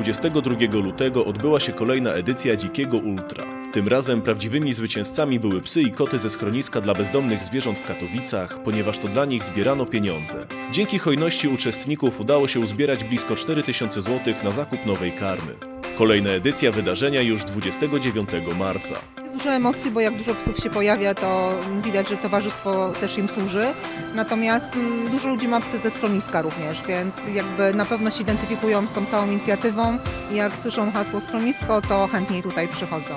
22 lutego odbyła się kolejna edycja Dzikiego Ultra. Tym razem prawdziwymi zwycięzcami były psy i koty ze schroniska dla bezdomnych zwierząt w Katowicach, ponieważ to dla nich zbierano pieniądze. Dzięki hojności uczestników udało się uzbierać blisko 4000 zł na zakup nowej karmy. Kolejna edycja wydarzenia już 29 marca. Dużo emocji, bo jak dużo psów się pojawia, to widać, że towarzystwo też im służy. Natomiast mm, dużo ludzi ma psy ze schroniska również, więc jakby na pewno się identyfikują z tą całą inicjatywą jak słyszą hasło schronisko, to chętniej tutaj przychodzą.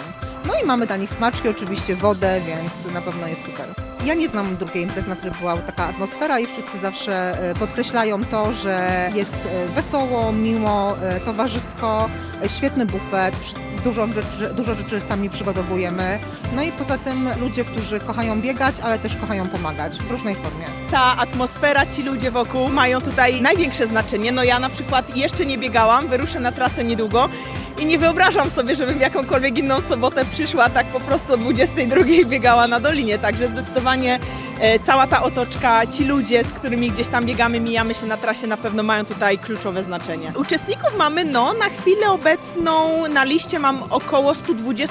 No i mamy dla nich smaczki, oczywiście wodę, więc na pewno jest super. Ja nie znam drugiej imprezy, na której była taka atmosfera i wszyscy zawsze e, podkreślają to, że jest e, wesoło, miło, e, towarzysko, świetny bufet, dużo rzeczy, dużo rzeczy sami przygotowujemy. No i poza tym ludzie, którzy kochają biegać, ale też kochają pomagać w różnej formie. ta atmosfera, ci ludzie wokół mają tutaj największe znaczenie. No ja na przykład jeszcze nie biegałam, wyruszę na trasę niedługo i nie wyobrażam sobie, żebym jakąkolwiek inną sobotę przyszła tak po prostu o 22 biegała na Dolinie, także zdecydowanie e, cała ta otoczka, ci ludzie, z którymi gdzieś tam biegamy, mijamy się na trasie na pewno mają tutaj kluczowe znaczenie. Uczestników mamy no na chwilę obecną na liście mam około 120-130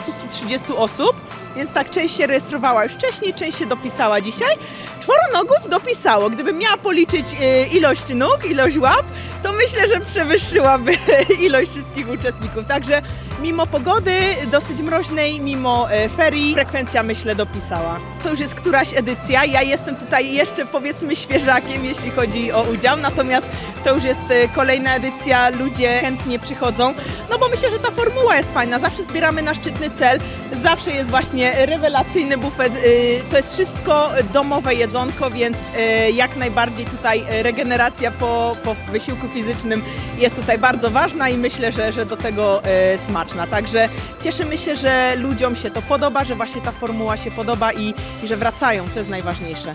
osób, więc tak część się rejestrowała już wcześniej, część się dopisała dzisiaj. Czworonogów dopisało. Gdybym miała policzyć y, ilość nóg, ilość łap, to myślę, że przewyższyłaby ilość wszystkich uczestników. Także mimo pogody dosyć mroźnej, mimo e, ferii, frekwencja myślę dopisała. To już jest któraś edycja. Ja jestem tutaj jeszcze powiedzmy świeżakiem, jeśli chodzi o udział, natomiast to już jest e, kolejna edycja. Ludzie chętnie przychodzą, no bo myślę, że ta formuła jest fajna. Zawsze zbieramy na szczytny cel, zawsze jest właśnie rewelacyjny bufet. y, To jest wszystko domowe jedzonko, więc y, jak najbardziej tutaj y, regeneracja po, po wysiłku fizycznym jest tutaj bardzo ważna i myślę, że, że do tego y, smaczna. Także cieszymy się, że ludziom się to podoba, że właśnie ta formuła się podoba i, i że wracają. To jest najważniejsze. смачніше.